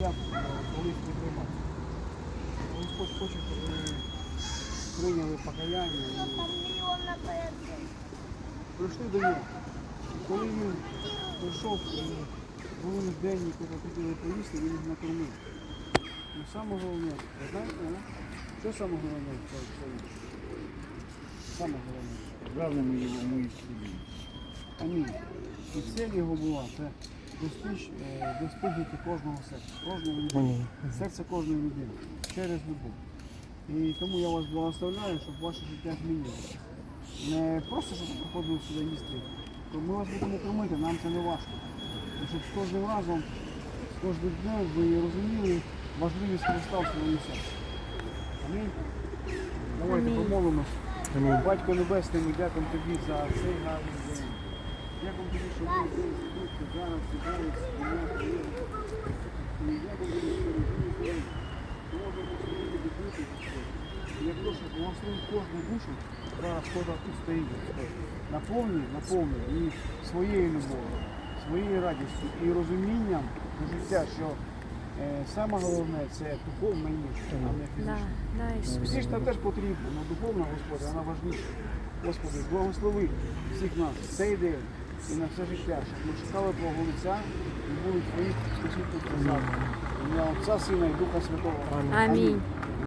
Я е, колись не приймав. Господь хоче, щоб ви прийняли покаяння і Там мільйон наперед. прийшли до нього. Коли він прийшов і були день, коли хотіли поїсти, він їх накормив. І саме головне, ви знаєте, да? що саме головне в цій? Саме головне. Главное его мы исцелили. Амінь. І цель його була це достиг, е, достигнути кожного серця, кожної людини, серця кожної людини через любов. І тому я вас благословляю, щоб ваше життя змінилося. Не просто, щоб ви приходили сюди їсти. То ми вас будемо кормити, нам це не важко. І щоб з кожним разом, з кожним днем ви розуміли важливість Христа в своєму серці. Амінь. Давайте помолимось. Батько Небесний, ми дякуємо тобі за цей гарний день. Я прошу, благослови кожну душу, зараз кожна тут стоїть. Наповни, наповни і своєю любов'ю, своєю радістю і розумінням до життя, що е, саме головне це духовна їжа, а не фізична. Да, да, Ісус. Фізична теж потрібна, але духовна, Господи, вона важніша. Господи, благослови всіх нас в цей день і на все життя, щоб ми шукали Твого лиця і були Твоїх спасителів завтра. Ім'я Отця, Сина і Духа Святого. Амінь.